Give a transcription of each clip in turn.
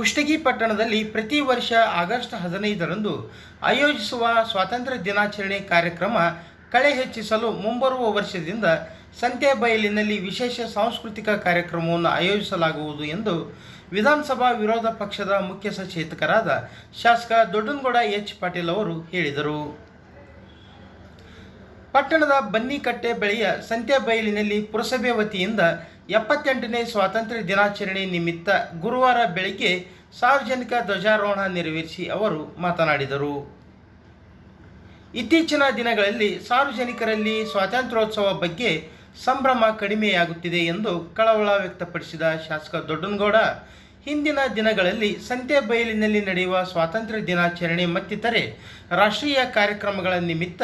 ಕುಷ್ಟಗಿ ಪಟ್ಟಣದಲ್ಲಿ ಪ್ರತಿ ವರ್ಷ ಆಗಸ್ಟ್ ಹದಿನೈದರಂದು ಆಯೋಜಿಸುವ ಸ್ವಾತಂತ್ರ್ಯ ದಿನಾಚರಣೆ ಕಾರ್ಯಕ್ರಮ ಕಳೆ ಹೆಚ್ಚಿಸಲು ಮುಂಬರುವ ವರ್ಷದಿಂದ ಸಂತೆಬೈಲಿನಲ್ಲಿ ವಿಶೇಷ ಸಾಂಸ್ಕೃತಿಕ ಕಾರ್ಯಕ್ರಮವನ್ನು ಆಯೋಜಿಸಲಾಗುವುದು ಎಂದು ವಿಧಾನಸಭಾ ವಿರೋಧ ಪಕ್ಷದ ಮುಖ್ಯ ಸಚೇತಕರಾದ ಶಾಸಕ ದೊಡ್ಡನಗೌಡ ಎಚ್ ಪಾಟೀಲ್ ಅವರು ಹೇಳಿದರು. ಪಟ್ಟಣದ ಬನ್ನಿಕಟ್ಟೆ ಬಳಿಯ ಸಂತೆಬೈಲಿನಲ್ಲಿ ಪುರಸಭೆ ವತಿಯಿಂದ ಎಪ್ಪತ್ತೆಂಟನೇ ಸ್ವಾತಂತ್ರ್ಯ ದಿನಾಚರಣೆ ನಿಮಿತ್ತ ಗುರುವಾರ ಬೆಳಗ್ಗೆ ಸಾರ್ವಜನಿಕ ಧ್ವಜಾರೋಹಣ ನೆರವೇರಿಸಿ ಅವರು ಮಾತನಾಡಿದರು. ಇತ್ತೀಚಿನ ದಿನಗಳಲ್ಲಿ ಸಾರ್ವಜನಿಕರಲ್ಲಿ ಸ್ವಾತಂತ್ರ್ಯೋತ್ಸವ ಬಗ್ಗೆ ಸಂಭ್ರಮ ಕಡಿಮೆಯಾಗುತ್ತಿದೆ ಎಂದು ಕಳವಳ ವ್ಯಕ್ತಪಡಿಸಿದ ಶಾಸಕ ದೊಡ್ಡನಗೌಡ, ಹಿಂದಿನ ದಿನಗಳಲ್ಲಿ ಸಂತೆಬೈಲಿನಲ್ಲಿ ನಡೆಯುವ ಸ್ವಾತಂತ್ರ್ಯ ದಿನಾಚರಣೆ ಮತ್ತಿತರೆ ರಾಷ್ಟ್ರೀಯ ಕಾರ್ಯಕ್ರಮಗಳ ನಿಮಿತ್ತ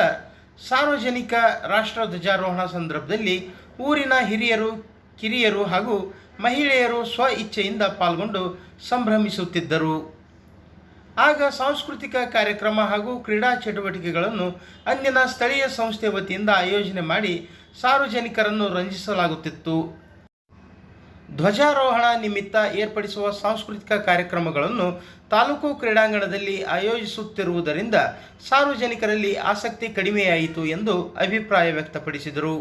ಸಾರ್ವಜನಿಕ ರಾಷ್ಟ್ರ ಧ್ವಜಾರೋಹಣ ಸಂದರ್ಭದಲ್ಲಿ ಊರಿನ ಹಿರಿಯರು, ಕಿರಿಯರು ಹಾಗೂ ಮಹಿಳೆಯರು ಸ್ವ ಇಚ್ಛೆಯಿಂದ ಪಾಲ್ಗೊಂಡು ಸಂಭ್ರಮಿಸುತ್ತಿದ್ದರು. ಆಗ ಸಾಂಸ್ಕೃತಿಕ ಕಾರ್ಯಕ್ರಮ ಹಾಗೂ ಕ್ರೀಡಾ ಚಟುವಟಿಕೆಗಳನ್ನು ಅಂದಿನ ಸ್ಥಳೀಯ ಸಂಸ್ಥೆ ವತಿಯಿಂದ ಆಯೋಜನೆ ಮಾಡಿ ಸಾರ್ವಜನಿಕರನ್ನು ರಂಜಿಸಲಾಗುತ್ತಿತ್ತು. ಧ್ವಜಾರೋಹಣ ನಿಮಿತ್ತ ಏರ್ಪಡಿಸುವ ಸಾಂಸ್ಕೃತಿಕ ಕಾರ್ಯಕ್ರಮಗಳನ್ನು ತಾಲೂಕು ಕ್ರೀಡಾಂಗಣದಲ್ಲಿ ಆಯೋಜಿಸುತ್ತಿರುವುದರಿಂದ ಸಾರ್ವಜನಿಕರಲ್ಲಿ ಆಸಕ್ತಿ ಕಡಿಮೆಯಾಯಿತು ಎಂದು ಅಭಿಪ್ರಾಯ ವ್ಯಕ್ತಪಡಿಸಿದರು.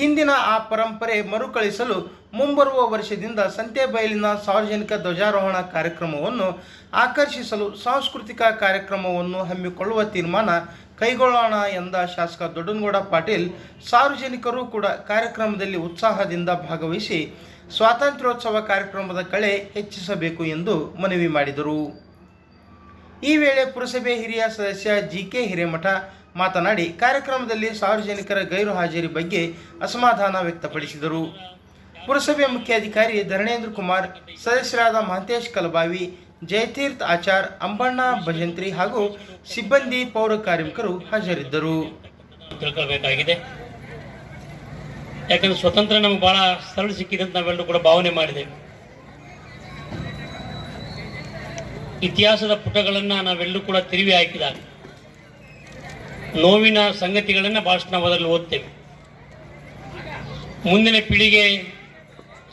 ಹಿಂದಿನ ಆ ಪರಂಪರೆ ಮರುಕಳಿಸಲು ಮುಂಬರುವ ವರ್ಷದಿಂದ ಸಂತೆಬೈಲಿನ ಸಾರ್ವಜನಿಕ ಧ್ವಜಾರೋಹಣ ಕಾರ್ಯಕ್ರಮವನ್ನು ಆಕರ್ಷಿಸಲು ಸಾಂಸ್ಕೃತಿಕ ಕಾರ್ಯಕ್ರಮವನ್ನು ಹಮ್ಮಿಕೊಳ್ಳುವ ತೀರ್ಮಾನ ಕೈಗೊಳ್ಳೋಣ ಎಂದ ಶಾಸಕ ದೊಡ್ಡನಗೌಡ ಪಾಟೀಲ್, ಸಾರ್ವಜನಿಕರು ಕೂಡ ಕಾರ್ಯಕ್ರಮದಲ್ಲಿ ಉತ್ಸಾಹದಿಂದ ಭಾಗವಹಿಸಿ ಸ್ವಾತಂತ್ರ್ಯೋತ್ಸವ ಕಾರ್ಯಕ್ರಮದ ಕಳೆ ಹೆಚ್ಚಿಸಬೇಕು ಎಂದು ಮನವಿ ಮಾಡಿದರು. ಈ ವೇಳೆ ಪುರಸಭೆ ಹಿರಿಯ ಸದಸ್ಯ ಜಿ ಕೆ ಹಿರೇಮಠ ಮಾತನಾಡಿ ಕಾರ್ಯಕ್ರಮದಲ್ಲಿ ಸಾರ್ವಜನಿಕರ ಗೈರು ಹಾಜರಿ ಬಗ್ಗೆ ಅಸಮಾಧಾನ ವ್ಯಕ್ತಪಡಿಸಿದರು. ಪುರಸಭೆ ಮುಖ್ಯಾಧಿಕಾರಿ ಧರಣೇಂದ್ರ ಕುಮಾರ್, ಸದಸ್ಯರಾದ ಮಹಂತೇಶ್ ಕಲಬಾವಿ, ಜಯತೀರ್ಥ ಆಚಾರ್, ಅಂಬಣ್ಣ ಭಜಂತ್ರಿ ಹಾಗೂ ಸಿಬ್ಬಂದಿ ಪೌರ ಕಾರ್ಮಿಕರು ಹಾಜರಿದ್ದರು. ತಿಳ್ಕೊಳ್ಬೇಕಾಗಿದೆ. ಯಾಕಂದ್ರೆ ಸ್ವತಂತ್ರ ನಮ್ಗೆ ಬಹಳ ಸರಳ ಸಿಕ್ಕಿದೆ ಅಂತ ನಾವೆಲ್ಲರೂ ಕೂಡ ಭಾವನೆ ಮಾಡಿದ್ದೇವೆ ಇತಿಹಾಸದ ಪುಟಗಳನ್ನ ನಾವೆಲ್ಲರೂ ಕೂಡ ತಿರುವಿ ಹಾಕಿದಾಗ ನೋವಿನ ಸಂಗತಿಗಳನ್ನು ಭಾಷಣ ಅದರಲ್ಲಿ ಓದ್ತೇವೆ. ಮುಂದಿನ ಪೀಳಿಗೆ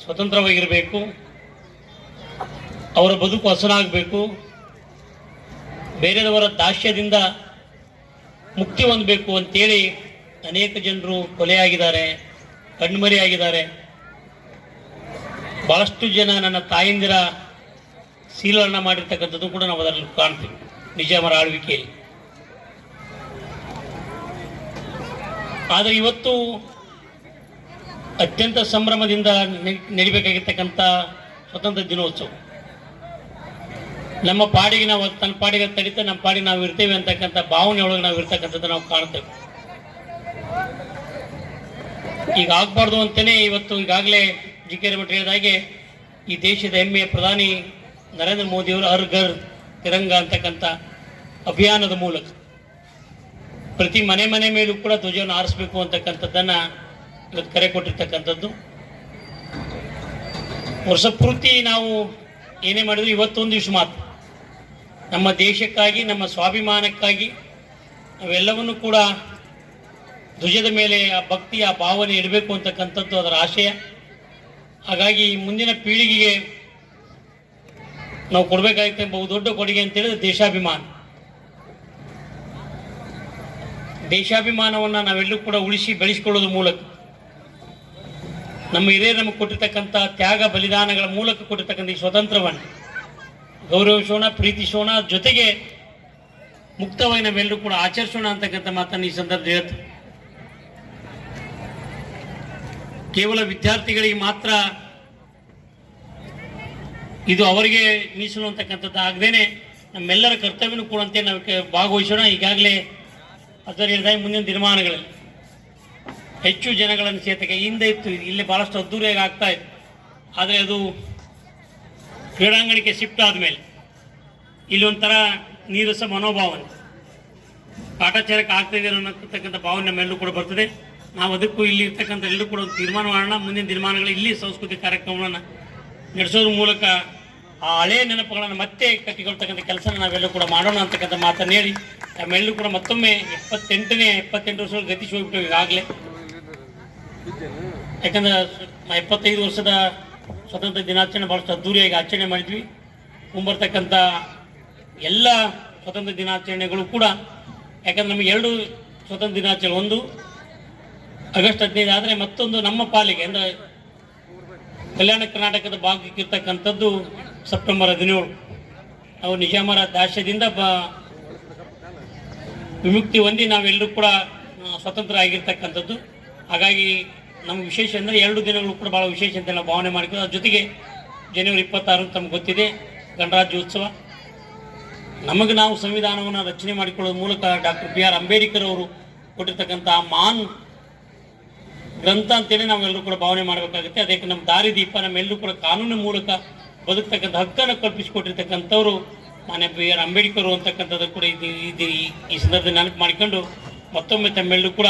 ಸ್ವತಂತ್ರವಾಗಿರಬೇಕು, ಅವರ ಬದುಕು ಹಸನಾಗಬೇಕು ಬೇರೆಯವರ ದಾಸ್ಯದಿಂದ ಮುಕ್ತಿ ಹೊಂದಬೇಕು ಅಂತೇಳಿ ಅನೇಕ ಜನರು ಕೊಲೆಯಾಗಿದ್ದಾರೆ, ಕಣ್ಮರೆಯಾಗಿದ್ದಾರೆ. ಬಹಳಷ್ಟು ಜನ ನನ್ನ ತಾಯಂದಿರ ಸೀಲರಣ ಮಾಡಿರ್ತಕ್ಕಂಥದ್ದು ಕೂಡ ನಾವು ಅದರಲ್ಲಿ ಕಾಣ್ತೀವಿ ನಿಜಾಮರ ಆಳ್ವಿಕೆಯಲ್ಲಿ. ಆದರೆ ಇವತ್ತು ಅತ್ಯಂತ ಸಂಭ್ರಮದಿಂದ ನಡಿಬೇಕಾಗಿರ್ತಕ್ಕಂಥ ಸ್ವತಂತ್ರ ದಿನೋತ್ಸವ. ನಮ್ಮ ಪಾಡಿಗೆ ನಾವು, ತನ್ನ ಪಾಡಿಗೆ ತಡಿತ ನಮ್ಮ ಪಾಡಿಗೆ ನಾವು ಇರ್ತೇವೆ ಅಂತಕ್ಕಂಥ ಭಾವನೆ ಒಳಗೆ ನಾವು ಇರ್ತಕ್ಕಂಥದ್ದು ನಾವು ಕಾಣ್ತೇವೆ. ಈಗ ಆಗ್ಬಾರ್ದು ಅಂತಲೇ ಇವತ್ತು ಈಗಾಗಲೇ ಜಿ ಕೆ ಹೇಳಿದಾಗೆ ಈ ದೇಶದ ಹೆಮ್ಮೆಯ ಪ್ರಧಾನಿ ನರೇಂದ್ರ ಮೋದಿಯವರು ಹರ್ ಘರ್ ತಿರಂಗ ಅಂತಕ್ಕಂಥ ಅಭಿಯಾನದ ಮೂಲಕ. ಪ್ರತಿ ಮನೆ ಮನೆ ಮೇಲೂ ಕೂಡ ಧ್ವಜವನ್ನು ಆರಿಸಬೇಕು ಅಂತಕ್ಕಂಥದ್ದನ್ನು ಇವತ್ತು ಕರೆ ಕೊಟ್ಟಿರ್ತಕ್ಕಂಥದ್ದು. ವರ್ಷ ಪೂರ್ತಿ ನಾವು ಏನೇ ಮಾಡಿದ್ರು ಇವತ್ತೊಂದು ದಿವಸ ಮಾತ್ರ. ನಮ್ಮ ದೇಶಕ್ಕಾಗಿ, ನಮ್ಮ ಸ್ವಾಭಿಮಾನಕ್ಕಾಗಿ ನಾವೆಲ್ಲವನ್ನು ಕೂಡ ಧ್ವಜದ ಮೇಲೆ ಆ ಭಕ್ತಿ ಆ ಭಾವನೆ ಇಡಬೇಕು ಅಂತಕ್ಕಂಥದ್ದು ಅದರ ಆಶಯ. ಹಾಗಾಗಿ ಮುಂದಿನ ಪೀಳಿಗೆಗೆ ನಾವು ಕೊಡಬೇಕಾಗಿತ್ತು ಬಹುದೊಡ್ಡ ಕೊಡುಗೆ ಅಂತೇಳಿದ್ರೆ ದೇಶಾಭಿಮಾನ. ದೇಶಾಭಿಮಾನವನ್ನು ನಾವೆಲ್ಲರೂ ಕೂಡ ಉಳಿಸಿ ಬೆಳೆಸಿಕೊಳ್ಳೋದ್ರ ಮೂಲಕ ನಮ್ಮ ಹಿರಿಯರು ನಮಗೆ ಕೊಟ್ಟಿರ್ತಕ್ಕಂಥ ತ್ಯಾಗ ಬಲಿದಾನಗಳ ಮೂಲಕ ಕೊಟ್ಟಿರ್ತಕ್ಕಂಥ ಈ ಸ್ವತಂತ್ರವನ್ನು ಗೌರವಿಸೋಣ ಪ್ರೀತಿಸೋಣ ಜೊತೆಗೆ ಮುಕ್ತವಾಗಿ ನಾವೆಲ್ಲರೂ ಕೂಡ ಆಚರಿಸೋಣ ಅಂತಕ್ಕಂಥ ಮಾತನ್ನು ಈ ಸಂದರ್ಭದಲ್ಲಿ ಹೇಳ್ತೀವಿ ಕೇವಲ ವಿದ್ಯಾರ್ಥಿಗಳಿಗೆ ಮಾತ್ರ ಇದು ಅವರಿಗೆ ಮೀಸಲು ಅಂತಕ್ಕಂಥದ್ದು. ಆಗದೇನೆ ನಮ್ಮೆಲ್ಲರ ಕರ್ತವ್ಯನೂ ಕೂಡ ನಾವು ಭಾಗವಹಿಸೋಣ. ಈಗಾಗಲೇ ಅದರ ಹೇಳಿದಾಗ ಮುಂದಿನ ದಿನಮಾನಗಳಲ್ಲಿ ಹೆಚ್ಚು ಜನಗಳನ್ನು ಸೇತಕ್ಕೆ ಹಿಂದೆ ಇತ್ತು. ಇಲ್ಲಿ ಭಾಳಷ್ಟು ಅದ್ದೂರಿಯಾಗಿ ಆಗ್ತಾ ಇತ್ತು. ಆದರೆ ಅದು ಕ್ರೀಡಾಂಗಣಕ್ಕೆ ಶಿಫ್ಟ್ ಆದಮೇಲೆ ಇಲ್ಲಿ ಒಂಥರ ನೀರಸ ಮನೋಭಾವನೆ. ಕಾಟಾಚಾರಕ್ಕೆ ಆಗ್ತಾ ಇದೆ ಅನ್ನತಕ್ಕಂಥ ಭಾವನೆ ನಮ್ಮೆಲ್ಲರೂ ಕೂಡ ಬರ್ತದೆ. ನಾವು ಅದಕ್ಕೂ ಇಲ್ಲಿ ಇರ್ತಕ್ಕಂಥ ಎಲ್ಲರೂ ಕೂಡ ಒಂದು ತೀರ್ಮಾನ ಮಾಡೋಣ ಮುಂದಿನ ದಿನಮಾನಗಳಲ್ಲಿ ಇಲ್ಲಿ ಸಾಂಸ್ಕೃತಿಕ ಕಾರ್ಯಕ್ರಮಗಳನ್ನು ನಡೆಸೋದ್ರ ಮೂಲಕ ಆ ಹಳೆಯ ನೆನಪುಗಳನ್ನು ಮತ್ತೆ ಕಟ್ಟಿಕೊಳ್ತಕ್ಕಂಥ ಕೆಲಸ ನಾವೆಲ್ಲೂ ಕೂಡ ಮಾಡೋಣ ಅಂತಕ್ಕಂಥ ಮಾತನ್ನು ಹೇಳಿ ನಮ್ಮೆಲ್ಲೂ ಕೂಡ ಮತ್ತೊಮ್ಮೆ ಎಪ್ಪತ್ತೆಂಟನೇ, ಎಪ್ಪತ್ತೆಂಟು ವರ್ಷಗಳು ಗತಿಸಿ ಹೋಗ್ಬಿಟ್ಟು ಈಗಾಗಲೇ. ಯಾಕಂದ್ರೆ ಎಪ್ಪತ್ತೈದು ವರ್ಷದ ಸ್ವತಂತ್ರ ದಿನಾಚರಣೆ ಭಾಳಷ್ಟು ಅದ್ದೂರಿಯಾಗಿ ಆಚರಣೆ ಮಾಡಿದ್ವಿ. ಮುಂಬರ್ತಕ್ಕಂಥ ಎಲ್ಲ ಸ್ವತಂತ್ರ ದಿನಾಚರಣೆಗಳು ಕೂಡ, ಯಾಕಂದ್ರೆ ನಮಗೆ ಎರಡು ಸ್ವತಂತ್ರ ದಿನಾಚರಣೆ, ಒಂದು ಆಗಸ್ಟ್ ಹದಿನೈದು ಆದರೆ ಮತ್ತೊಂದು ನಮ್ಮ ಪಾಲಿಗೆ, ಅಂದರೆ ಕಲ್ಯಾಣ ಕರ್ನಾಟಕದ ಭಾಗಕ್ಕೆ ಇರ್ತಕ್ಕಂಥದ್ದು ಸೆಪ್ಟೆಂಬರ್ ಹದಿನೇಳು. ನಾವು ನಿಜಾಮರ ದಾಸ್ಯದಿಂದ ಬ ವಿಮುಕ್ತಿ ಹೊಂದಿ ನಾವೆಲ್ಲರೂ ಕೂಡ ಸ್ವತಂತ್ರ ಆಗಿರ್ತಕ್ಕಂಥದ್ದು ಹಾಗಾಗಿ ನಮ್ಗೆ ವಿಶೇಷ ಅಂದರೆ ಎರಡು ದಿನಗಳು ಕೂಡ ಭಾಳ ವಿಶೇಷ ಅಂತ ನಾವು ಭಾವನೆ ಮಾಡಿಕೊಂಡು, ಅದ್ರ ಜೊತೆಗೆ ಜನವರಿ ಇಪ್ಪತ್ತಾರು ತಮ್ಗೆ ಗೊತ್ತಿದೆ, ಗಣರಾಜ್ಯೋತ್ಸವ. ನಮಗೆ ನಾವು ಸಂವಿಧಾನವನ್ನು ರಚನೆ ಮಾಡಿಕೊಳ್ಳೋದ್ರ ಮೂಲಕ ಡಾಕ್ಟರ್ ಬಿ ಆರ್ ಅಂಬೇಡ್ಕರ್ ಅವರು ಕೊಟ್ಟಿರ್ತಕ್ಕಂಥ ಮಾನ್ ಗ್ರಂಥ ಅಂತೇಳಿ ನಾವೆಲ್ಲರೂ ಕೂಡ ಭಾವನೆ ಮಾಡಬೇಕಾಗುತ್ತೆ. ಅದಕ್ಕೆ ನಮ್ಮ ದಾರಿದೀಪ ನಮ್ಮೆಲ್ಲರೂ ಕೂಡ ಕಾನೂನಿನ ಮೂಲಕ ಬದುಕ್ತಕ್ಕಂಥ ಹಕ್ಕನ್ನು ಕಲ್ಪಿಸಿಕೊಟ್ಟಿರ್ತಕ್ಕಂಥವ್ರು ಮಾನ್ಯ ಬಿ ಆರ್ ಅಂಬೇಡ್ಕರ್ ಅಂತಕ್ಕಂಥದ್ದು ಕೂಡ ಇದು ಈ ಸಂದರ್ಭದಲ್ಲಿ ನೆನಪು ಮಾಡಿಕೊಂಡು ಮತ್ತೊಮ್ಮೆ ತಮ್ಮೆಲ್ಲರೂ ಕೂಡ